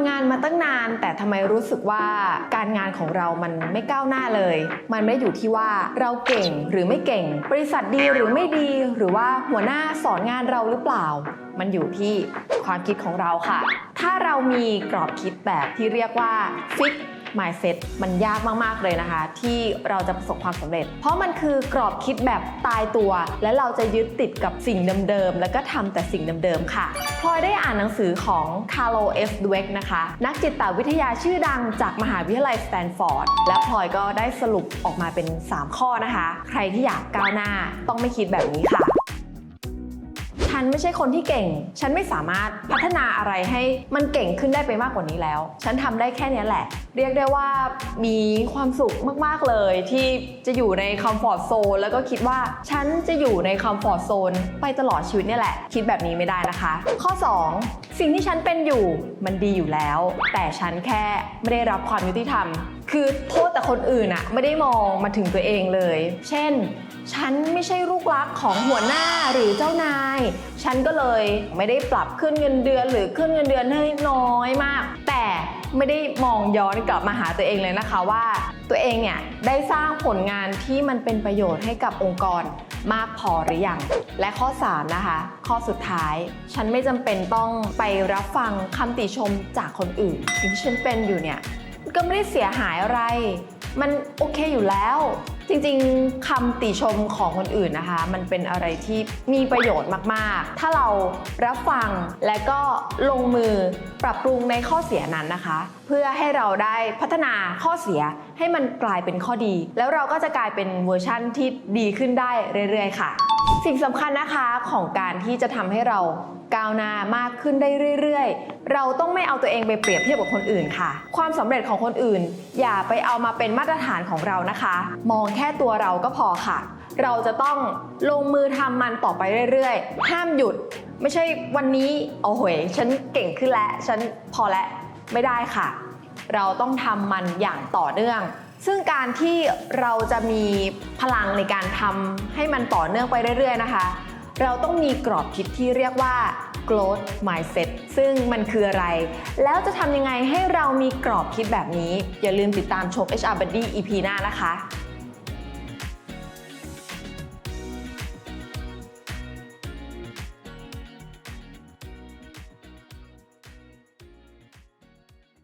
ำงานมาตั้งนาน แต่ทำไมรู้สึกว่าการงานของเรามันไม่ก้าวหน้าเลย มันไม่ได้อยู่ที่ว่าเราเก่งหรือไม่เก่ง บริษัทดีหรือไม่ดี หรือว่าหัวหน้าสอนงานเราหรือเปล่า มันอยู่ที่ความคิดของเราค่ะ ถ้าเรามีกรอบคิดแบบที่เรียกว่า fix mindset มันยากมากๆเลยนะคะ ที่เราจะประสบความสำเร็จ เพราะมันคือกรอบคิดแบบตายตัว และเราจะยึดติดกับสิ่งเดิมๆแล้วก็ทำแต่สิ่งเดิมๆค่ะพลอยได้อ่านหนังสือของคาร์โลเอฟดเวกนะคะ นักจิตวิทยาชื่อดังจากมหาวิทยาลัยสแตนฟอร์ดและพลอยก็ได้สรุปออกมาเป็น 3 ข้อนะคะ ใครที่อยากก้าวหน้าต้องไม่คิดแบบนี้ค่ะ ฉันไม่ใช่คนที่เก่ง ฉันไม่สามารถพัฒนาอะไรให้มันเก่งขึ้นได้ไปมากกว่านี้แล้ว ฉันทำได้แค่นี้แหละ เรียกได้ว่ามีความสุขมากๆเลยที่จะอยู่ในคอมฟอร์ทโซนแล้วก็คิดว่าฉันจะอยู่ในคอมฟอร์ทโซนไปตลอดชีวิตเนี่ยแหละ คิดแบบนี้ไม่ได้นะคะ ข้อ 2 สิ่งที่ฉันเป็นอยู่มันดีอยู่แล้ว แต่ฉันแค่ไม่ได้รับความยุติธรรม คือโทษแต่คนอื่นอะไม่ได้มองมาถึงตัวเองเลย เช่น ฉันไม่ใช่ลูกรักของหัวหน้าหรือเจ้านาย ฉันก็เลยไม่ได้ปรับขึ้นเงินเดือนหรือขึ้นเงินเดือนให้น้อยมาก แต่ไม่ได้มองย้อนกลับมาหาตัวเองเลยนะคะว่า ตัวเองเนี่ยได้สร้างผลงานที่มันเป็นประโยชน์ให้กับองค์กรมากพอหรือยังและข้อ 3 นะคะ ข้อสุดท้าย ฉันไม่จำเป็นต้องไปรับฟังคำติชมจากคนอื่นสิ่งที่ฉันเป็นอยู่เนี่ยก็ไม่ได้เสียหายอะไร มันโอเคอยู่แล้ว จริงๆคำติชมของคนอื่นนะคะ มันเป็นอะไรที่มีประโยชน์มากๆ ถ้าเรารับฟังและก็ลงมือปรับปรุงในข้อเสียนั้นนะคะ เพื่อให้เราได้พัฒนาข้อเสียให้มันกลายเป็นข้อดี แล้วเราก็จะกลายเป็นเวอร์ชั่นที่ดีขึ้นได้เรื่อย ๆ ค่ะ สิ่งสำคัญนะคะของการที่จะทำให้เราก้าวหน้ามากขึ้นได้เรื่อยๆ เราต้องไม่เอาตัวเองไปเปรียบเทียบกับคนอื่นค่ะ ความสำเร็จของคนอื่น อย่าไปเอามาเป็นมาตรฐานของเรานะคะ มองแค่ตัวเราก็พอค่ะ เราจะต้องลงมือทำมันต่อไปเรื่อยๆ ห้ามหยุด ไม่ใช่วันนี้โอ้โหยฉันเก่งขึ้นแล้ว ฉันพอแล้วไม่ได้ค่ะ เราต้องทำมันอย่างต่อเนื่อง ซึ่งการที่เราจะมีพลังในการทำให้มันต่อเนื่องไปเรื่อยๆนะคะ เราต้องมีกรอบคิดที่เรียกว่า growth mindset ซึ่งมันคืออะไร แล้วจะทำยังไงให้เรามีกรอบคิดแบบนี้ อย่าลืมติดตามชม HR Buddy EP หน้านะคะ